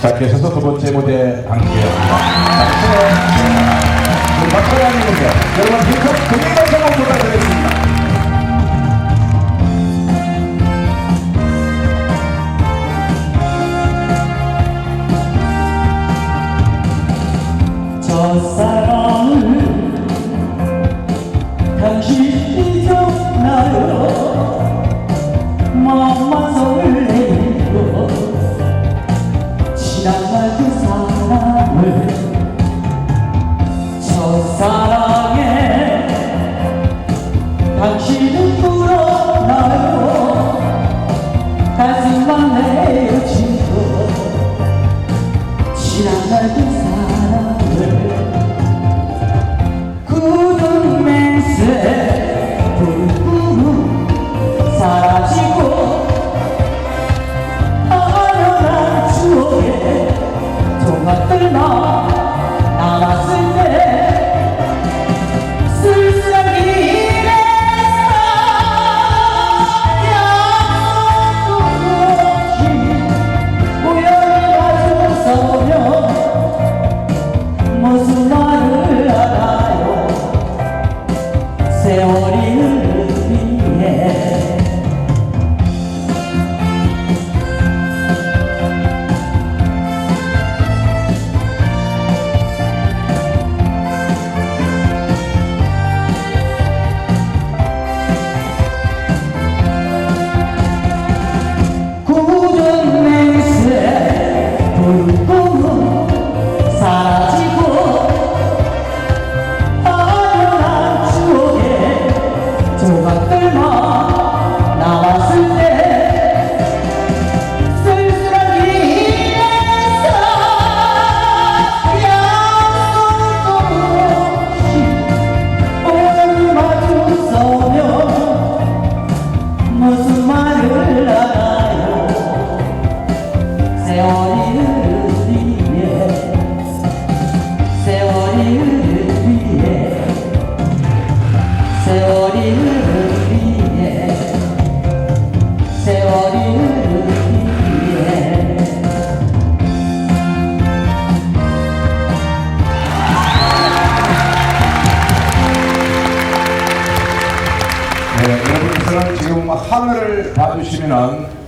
자, 계속해서 두 번째 무대 방기였습니다. 박수! 박수가 아니군요. 여러분, 빈컵 금액 감사만 부탁드리겠습니다. 사랑을 당신 잊어나 짧은 사랑을 굳은 맹세 네, 여러분께서는 지금 하늘을 봐주시면